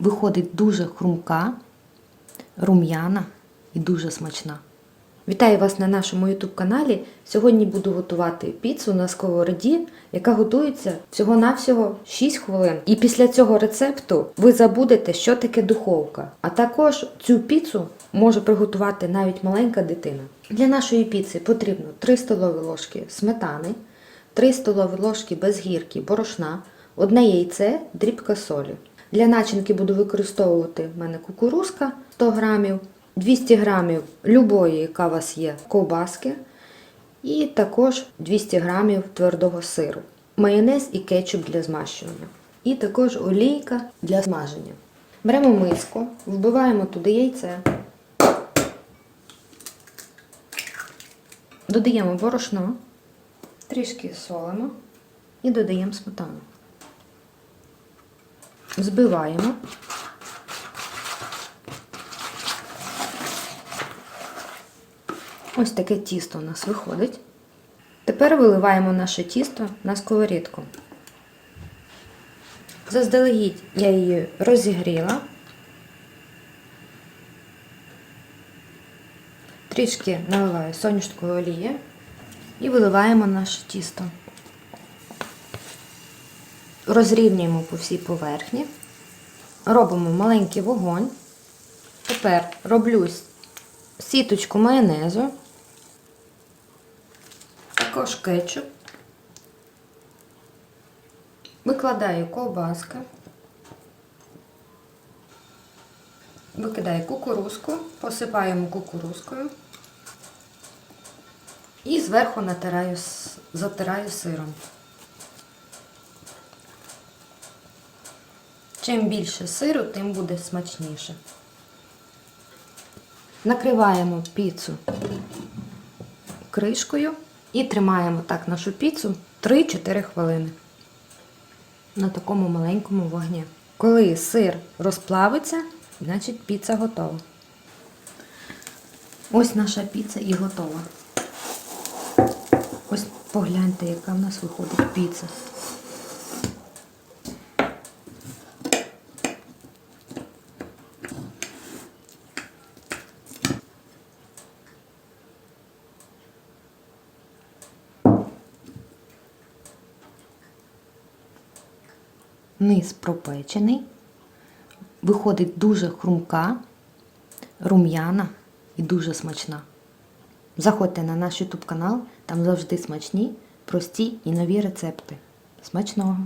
Виходить дуже хрумка, рум'яна і дуже смачна. Вітаю вас на нашому YouTube каналі. Сьогодні буду готувати піцу на сковороді, яка готується всього-навсього 6 хвилин. І після цього рецепту ви забудете, що таке духовка. А також цю піцу може приготувати навіть маленька дитина. Для нашої піци потрібно 3 столові ложки сметани, 3 столові ложки без гірки борошна, одне яйце, дрібка солі. Для начинки буду використовувати в мене кукурузка 100 грамів, 200 грамів любої, яка у вас є, ковбаски, і також 200 грамів твердого сиру, майонез і кетчуп для змащування. І також олійка для смаження. Беремо миску, вбиваємо туди яйце, додаємо борошно, трішки солимо і додаємо сметану. Збиваємо. Ось таке тісто у нас виходить. Тепер виливаємо наше тісто на сковорідку. Заздалегідь я її розігріла. Трішки наливаю соняшкової олії і виливаємо наше тісто. Розрівнюємо по всій поверхні. Робимо маленький вогонь. Тепер роблю сіточку майонезу, також кетчуп. Викладаю ковбаски, викидаю кукурузку, посипаємо кукурузкою і зверху натираю, затираю сиром. Чим більше сиру, тим буде смачніше. Накриваємо піцу кришкою і тримаємо так нашу піцу 3-4 хвилини на такому маленькому вогні. Коли сир розплавиться, значить піца готова. Ось наша піца і готова. Ось погляньте, яка в нас виходить піца. Низ пропечений, виходить дуже хрумка, рум'яна і дуже смачна. Заходьте на наш YouTube канал, там завжди смачні, прості і нові рецепти. Смачного!